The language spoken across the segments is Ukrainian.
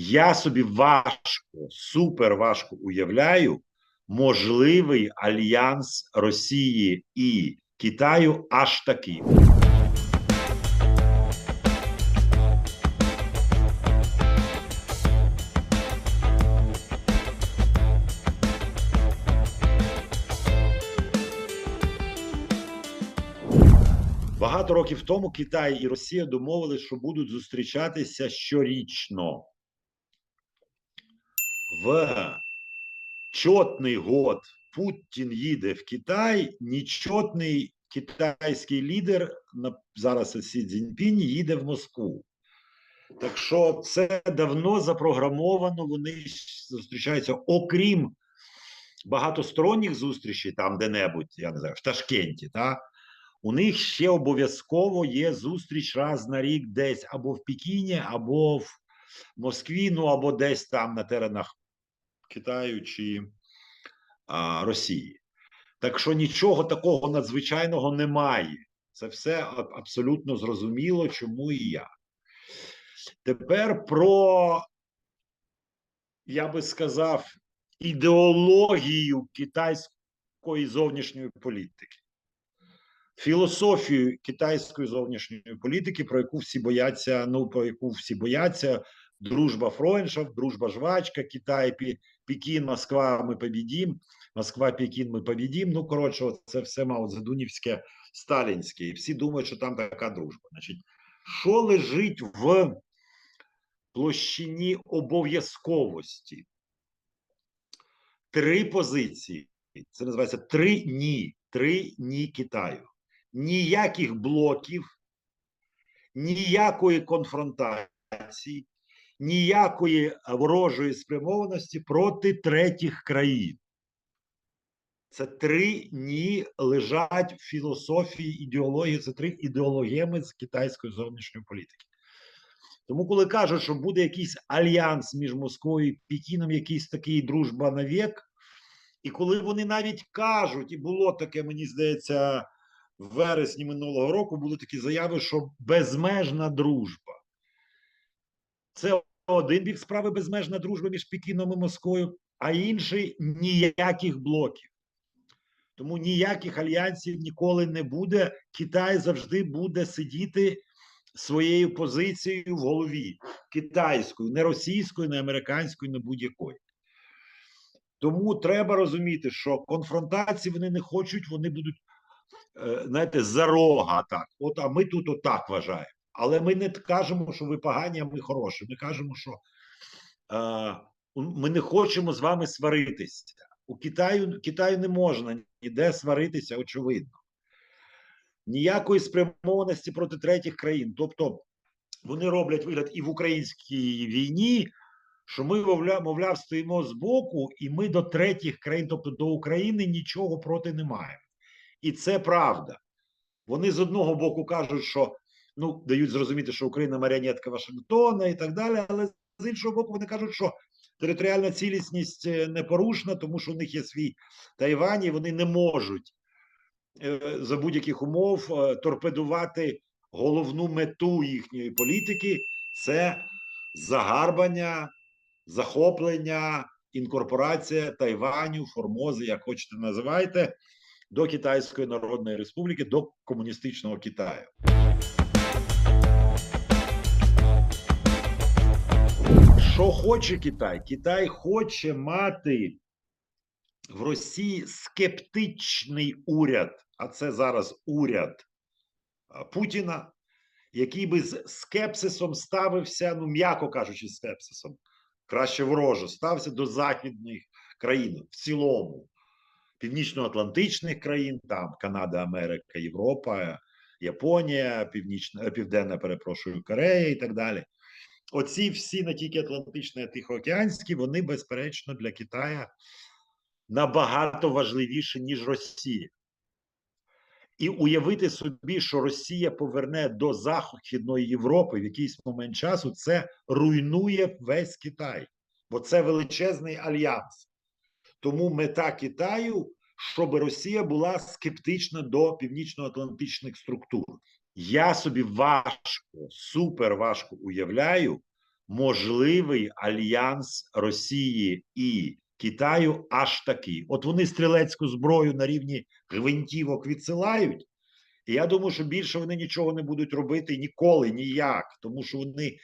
Я собі важко, супер важко уявляю можливий альянс Росії і Китаю аж такий. Багато років тому Китай і Росія домовились, що будуть зустрічатися щорічно. В чотний год Путін їде в Китай, нечотний китайський лідер на зараз Сі Цзіньпінь їде в Москву. Так що це давно запрограмовано. Вони зустрічаються, окрім багатосторонніх зустрічей, там де-небудь, я не знаю, в Ташкенті. Та? У них ще обов'язково є зустріч раз на рік десь або в Пекіні, або в Москві, ну або десь там на теренах Китаю чи а, Росії. Так що нічого такого надзвичайного немає. Це все абсолютно зрозуміло, чому і я. Тепер про, я би сказав, ідеологію китайської зовнішньої політики. Філософію китайської зовнішньої політики, про яку всі бояться, ну про яку всі бояться, дружба Фройншафт, дружба жвачка, Китай, Пекін, Москва, ми побідім, Москва, Пекін, ми побідім. Ну, коротше, це все Мао Цзедунівське, сталінське. І всі думають, що там така дружба. Значить, що лежить в площині обов'язковості? Три позиції. Це називається три ні. Три ні Китаю. Ніяких блоків, ніякої конфронтації, ніякої ворожої спрямованості проти третіх країн. Це три ні лежать в філософії ідеології, це три ідеологеми з китайської зовнішньої політики. Тому, коли кажуть, що буде якийсь альянс між Москвою і Пекіном, якийсь такий дружба навік, і коли вони навіть кажуть, і було таке, мені здається, в вересні минулого року були такі заяви, що безмежна дружба. Це один бік справи безмежна дружба між Пекіном і Москвою, а інший ніяких блоків. Тому ніяких альянсів ніколи не буде. Китай завжди буде сидіти своєю позицією в голові китайською, не російською, не американською, не будь-якою. Тому треба розуміти, що конфронтації вони не хочуть, вони будуть, знаєте, за рога так. От, а ми тут отак вважаємо. Але ми не кажемо, що ви погані, а ми хороші. Ми кажемо, що е, ми не хочемо з вами сваритися. У Китаю Китаю не можна ніде сваритися, очевидно. Ніякої спрямованості проти третіх країн. Тобто вони роблять вигляд і в українській війні, що ми, мовляв, мовляв, стоїмо з боку, і ми до третіх країн, тобто до України, нічого проти не маємо. І це правда. Вони з одного боку кажуть, що ну дають зрозуміти, що Україна маріонетка Вашингтона і так далі. Але з іншого боку, вони кажуть, що територіальна цілісність е, непорушна, тому що у них є свій Тайвань, і вони не можуть е, за будь-яких умов е, торпедувати головну мету їхньої політики це загарбання, захоплення, інкорпорація Тайваню, Формози, як хочете називайте, до Китайської Народної Республіки, до комуністичного Китаю. Що хоче Китай? Китай хоче мати в Росії скептичний уряд, а це зараз уряд Путіна, який би з скепсисом ставився, ну м'яко кажучи, скепсисом, краще вороже, стався до західних країн в цілому, північно-атлантичних країн, там Канада, Америка, Європа, Японія, Північна, Південна, перепрошую, Корея і так далі. Оці всі не тільки Атлантичні, а Тихоокеанські, вони, безперечно, для Китая набагато важливіші, ніж Росія. І уявити собі, що Росія поверне до Західної Європи в якийсь момент часу, це руйнує весь Китай, бо це величезний альянс. Тому мета Китаю, щоб Росія була скептична до північно-атлантичних структур. Я собі важко, супер важко уявляю можливий альянс Росії і Китаю аж такий. От вони стрілецьку зброю на рівні гвинтівок відсилають. І я думаю, що більше вони нічого не будуть робити ніколи, ніяк, тому що вони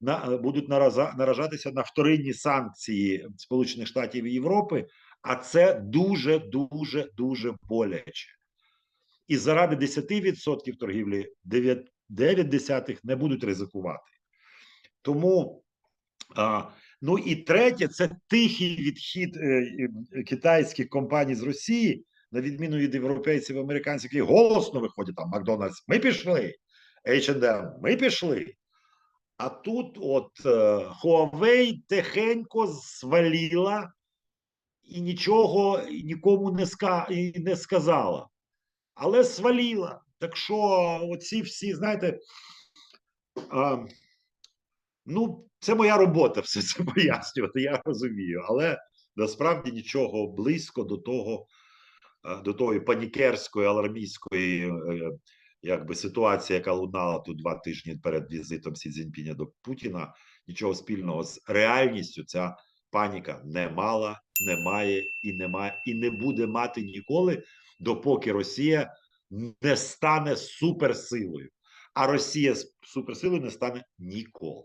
на, будуть нараза, наражатися на вторинні санкції Сполучених Штатів і Європи, а це дуже, дуже, дуже боляче. І заради 10% торгівлі 9, 9 десятих не будуть ризикувати. Тому, а, ну і третє, це тихий відхід е, е, китайських компаній з Росії, на відміну від європейців, американців, які голосно виходять там Макдональдс, ми пішли, H&M, ми пішли. А тут от е, Huawei тихенько сваліла і нічого і нікому не, ска, і не сказала. Але сваліла. Так що оці всі, знаєте, а, ну, це моя робота все це пояснювати, я розумію. Але насправді нічого близько до того, е, до тої панікерської, алармійської е, якби ситуації, яка лунала тут два тижні перед візитом Сі Цзіньпіня до Путіна, нічого спільного з реальністю ця паніка не мала, не має і не має, і не буде мати ніколи, допоки Росія не стане суперсилою. А Росія суперсилою не стане ніколи.